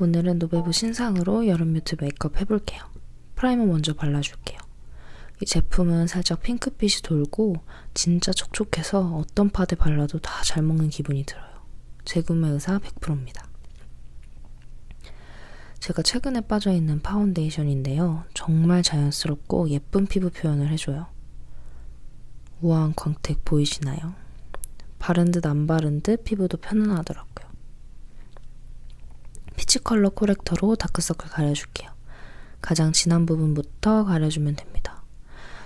오늘은 노베브 신상으로 여름 뮤트 메이크업 해볼게요. 프라이머 먼저 발라줄게요. 이 제품은 살짝 핑크빛이 돌고 진짜 촉촉해서 어떤 파데 발라도 다 잘 먹는 기분이 들어요. 재구매 의사 100%입니다. 제가 최근에 빠져있는 파운데이션인데요. 정말 자연스럽고 예쁜 피부 표현을 해줘요. 우아한 광택 보이시나요? 바른 듯 안 바른 듯 피부도 편안하더라고요. 피치 컬러 코렉터로 다크서클 가려줄게요. 가장 진한 부분부터 가려주면 됩니다.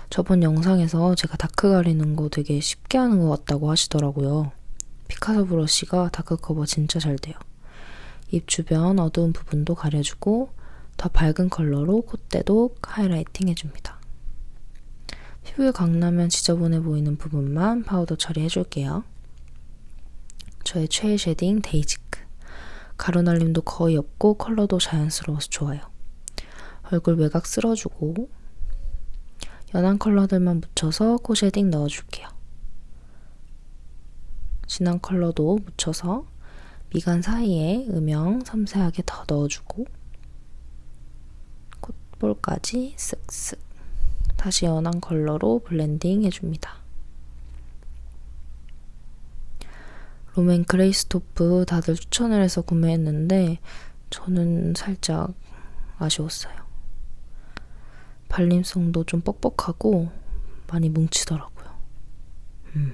저번 영상에서 제가 다크 가리는 거 되게 쉽게 하는 것 같다고 하시더라고요. 피카소 브러쉬가 다크 커버 진짜 잘 돼요. 입 주변 어두운 부분도 가려주고 더 밝은 컬러로 콧대도 하이라이팅 해줍니다. 피부에 광나면 지저분해 보이는 부분만 파우더 처리해줄게요. 저의 최애 쉐딩 데이지크. 가루 날림도 거의 없고 컬러도 자연스러워서 좋아요. 얼굴 외곽 쓸어주고 연한 컬러들만 묻혀서 코 쉐딩 넣어줄게요. 진한 컬러도 묻혀서 미간 사이에 음영 섬세하게 더 넣어주고 콧볼까지 쓱쓱 다시 연한 컬러로 블렌딩 해줍니다. 롬앤 그레이스토프 다들 추천을 해서 구매했는데 저는 살짝 아쉬웠어요. 발림성도 좀 뻑뻑하고 많이 뭉치더라고요. 음.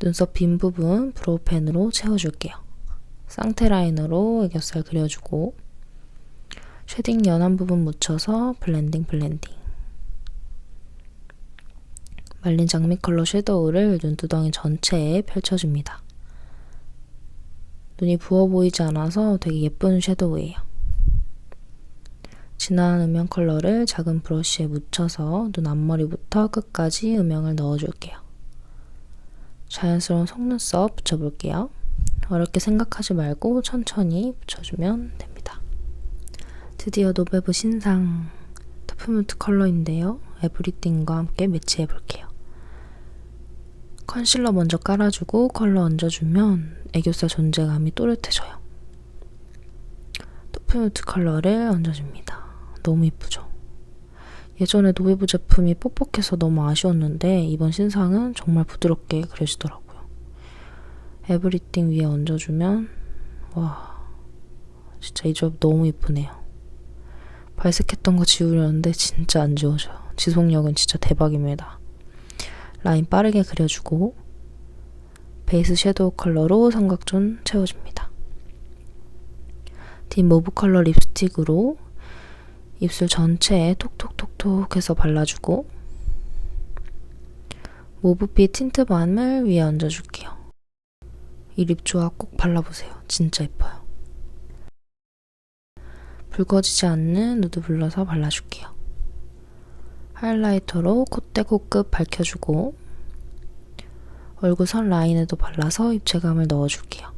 눈썹 빈 부분 브로우펜으로 채워줄게요. 쌍테 라인으로 애교살 그려주고 쉐딩 연한 부분 묻혀서 블렌딩 블렌딩 말린 장미 컬러 섀도우를 눈두덩이 전체에 펼쳐줍니다. 눈이 부어 보이지 않아서 되게 예쁜 섀도우예요. 진한 음영 컬러를 작은 브러쉬에 묻혀서 눈 앞머리부터 끝까지 음영을 넣어줄게요. 자연스러운 속눈썹 붙여볼게요. 어렵게 생각하지 말고 천천히 붙여주면 됩니다. 드디어 노베브 신상 터프뮤트 컬러인데요. 에브리띵과 함께 매치해볼게요. 컨실러 먼저 깔아주고 컬러 얹어주면 애교살 존재감이 또렷해져요. 토프뮤트 컬러를 얹어줍니다. 너무 이쁘죠? 예전에 노베브 제품이 뻑뻑해서 너무 아쉬웠는데 이번 신상은 정말 부드럽게 그려지더라고요. 에브리띵 위에 얹어주면 와 진짜 이 조합 너무 이쁘네요. 발색했던 거 지우려는데 진짜 안 지워져요. 지속력은 진짜 대박입니다. 라인 빠르게 그려주고 베이스 섀도우 컬러로 삼각존 채워줍니다. 딥 모브 컬러 립스틱으로 입술 전체에 톡톡톡톡 해서 발라주고 모브빛 틴트밤을 위에 얹어줄게요. 이 립 조합 꼭 발라보세요. 진짜 예뻐요. 붉어지지 않는 누드 블러서 발라줄게요. 하이라이터로 콧대 코끝 밝혀주고 얼굴 선 라인에도 발라서 입체감을 넣어줄게요.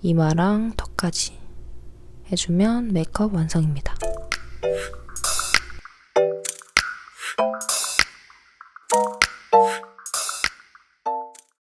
이마랑 턱까지 해주면 메이크업 완성입니다.